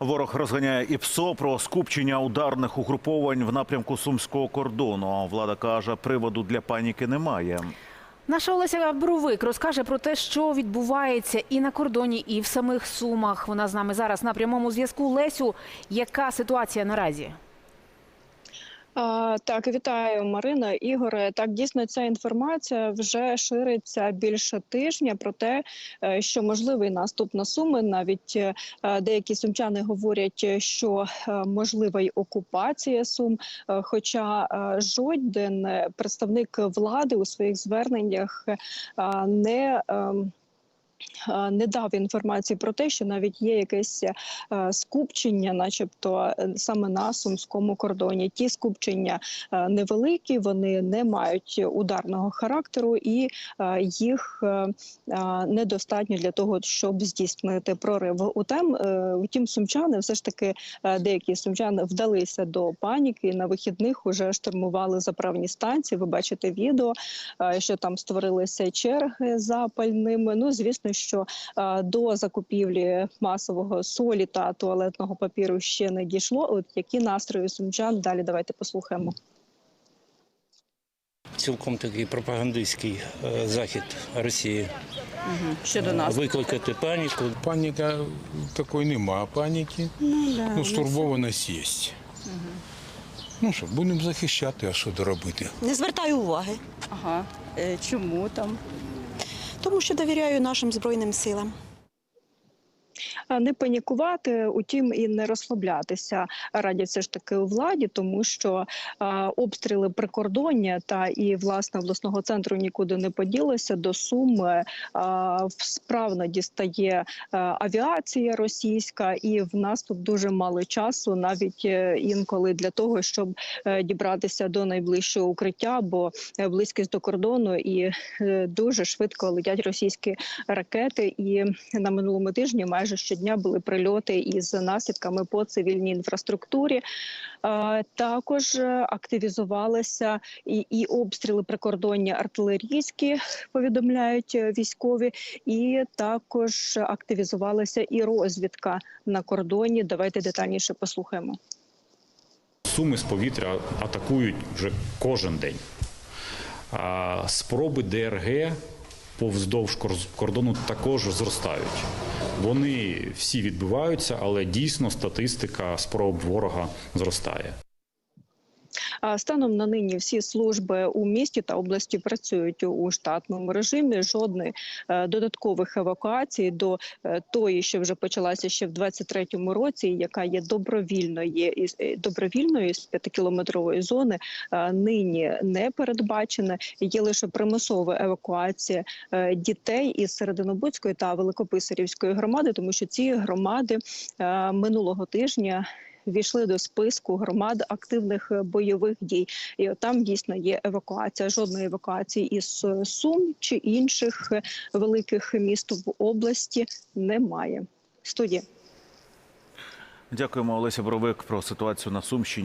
Ворог розганяє і ПСО про скупчення ударних угруповань в напрямку сумського кордону. Влада каже, приводу для паніки немає. Наша Олеся Бровик розкаже про те, що відбувається і на кордоні, і в самих Сумах. Вона з нами зараз на прямому зв'язку. Лесю, яка ситуація наразі? Так, вітаю, Марина Ігоре. Так, дійсно, ця інформація вже шириться більше тижня про те, е, що можливий наступ на суми. Навіть е, деякі сумчани говорять, що е, можлива й окупація сум. Хоча жоден представник влади у своїх зверненнях не ем, не дав інформації про те, що навіть є якесь е, скупчення, начебто е, саме на сумському кордоні. Ті скупчення е, невеликі, вони не мають ударного характеру, і е, їх е, е, недостатньо для того, щоб здійснити прорив. Утем, е, утім, сумчани все ж таки е, деякі сумчани вдалися до паніки. На вихідних уже штурмували заправні станції. Ви бачите відео, е, що там створилися черги за пальними. Ну звісно, що е, до закупівлі масового солі та туалетного папіру ще не дійшло. От які настрої сумчан далі давайте послухаємо. Цілком такий пропагандистський е, захід Росії Щодо Е, викликати паніку. Паніка такої нема паніки. Ну, стурбованість є. Ну що, будемо захищати, а що доробити? Не звертаю уваги, Ага. Чому там? Тому що довіряю нашим збройним силам. А не панікувати, утім і не розслаблятися радять все ж таки у владі, тому що обстріли прикордоння та і власне обласного центру нікуди не поділися. До Суми справно дістає авіація російська, і в нас тут дуже мало часу, навіть е, інколи для того, щоб е, дібратися до найближчого укриття, бо е, близькість до кордону і е, дуже швидко летять російські ракети. І на минулому тижні майже щодня були прильоти із наслідками по цивільній інфраструктурі. Е, Також е, активізувалися і, і обстріли прикордоння артилерійські, повідомляють е, військові, і також активізувалася і розвідка на кордоні. Давайте детальніше послухаємо. Суми з повітря атакують вже кожен день. Спроби ДРГ повздовж кордону також зростають. Вони всі відбуваються, але дійсно статистика спроб ворога зростає. Станом на нині всі служби у місті та області працюють у штатному режимі. Жодної е, додаткових евакуацій до е, тої, що вже почалася ще в 23-му році, яка є е, добровільною з п'ятикілометрової зони. Нині не передбачена. Є лише примусова евакуація дітей із Серединобудської та Великописарівської громади, тому що ці громади минулого тижня війшли до списку громад активних е, бойових дій. І от там дійсно є евакуація. Жодної евакуації із е, Сум чи інших е, великих міст в області немає. Студія. Дякуємо, Олеся Боровик, про ситуацію на Сумщині.